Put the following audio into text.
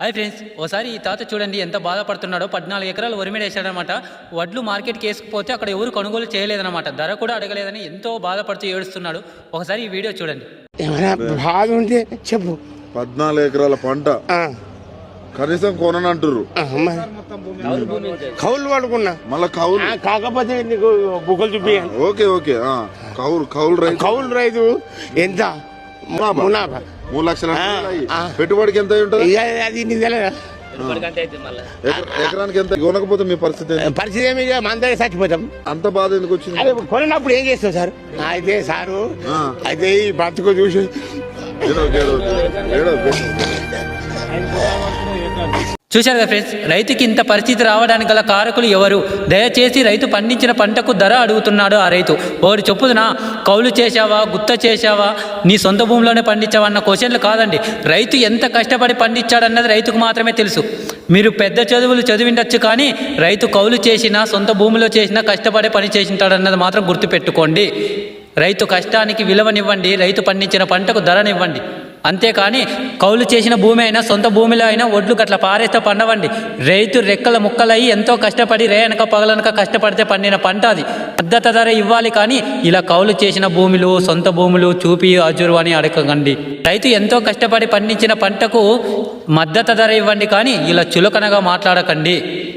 Hi friends ఓసారి ఈ తాత చూడండి ఎంత బాధపడుతున్నాడో. పద్నాలుగు ఎకరాలు వరిమేడ వేసాడనమాట వడ్లు మార్కెట్కి వేసుకుపోతే అక్కడ ఎవరు కొనుగోలు చేయలేదన్నమాట ధర కూడా అడగలేదని ఎంతో బాధపడుతూ ఏడుస్తున్నాడు. ఒకసారి ఈ వీడియో చూడండి. బాధ ఉంటే చెప్పు. పద్నాలుగు ఎకరాల పంట. ఆ, కనీసం మరి. కౌలు పడుకున్నా మళ్ళా కౌలు. ఆ, కాకపోతే నీకు బుక్కలు చూపించాను ఓకే ఓకే. ఆ, కౌలు కౌలు రైతు. కౌలు రైతు ఎంత? మునాభా. మూడు లక్షల. పెట్టుబడికి ఎంత ఉంటది? అది ఎకరానికి ఎంత? కొనకపోతే మీ పరిస్థితి ఏంటి? పరిస్థితి ఏమి దగ్గర చచ్చిపోతాం. అంత బాధ ఎందుకు వచ్చింది? అదే కొనినప్పుడు ఏం చేస్తావు సార్? అయితే సారు. అయితే ఈ బతుకు చూసి ఏడో ఏడో ఏడో చూశారు కదా ఫ్రెండ్స్? రైతుకి ఇంత పరిస్థితి రావడానికి గల కారకులు ఎవరు? దయచేసి రైతు పండించిన పంటకు ధర అడుగుతున్నాడు ఆ రైతు. ఒకటి చెప్పుదునా కౌలు చేశావా గుత్త చేశావా? నీ సొంత భూమిలోనే పండించావా అన్న క్వశ్చన్లు కాదండి. రైతు ఎంత కష్టపడి పండించాడన్నది రైతుకు మాత్రమే తెలుసు. మీరు పెద్ద చదువులు చదివిండొచ్చు కానీ రైతు కౌలు చేసినా సొంత భూమిలో చేసినా కష్టపడే పని చేసింటాడన్నది మాత్రం గుర్తుపెట్టుకోండి. రైతు కష్టానికి విలువనివ్వండి. రైతు పండించిన పంటకు ధరనివ్వండి. అంతేకాని కౌలు చేసిన భూమి అయినా సొంత భూమిలో అయినా ఒడ్లు గట్ల పారేస్తే పండవండి. రైతు రెక్కల ముక్కలయ్యి ఎంతో కష్టపడి రేయనక పగలనక కష్టపడితే పండిన పంట అది. మద్దతు ధర ఇవ్వాలి కానీ ఇలా కౌలు చేసిన భూములు సొంత భూములు చూపి అజురు అని అడగండి రైతు ఎంతో కష్టపడి పండించిన పంటకు మద్దతు ధర ఇవ్వండి కానీ ఇలా చులకనగా మాట్లాడకండి.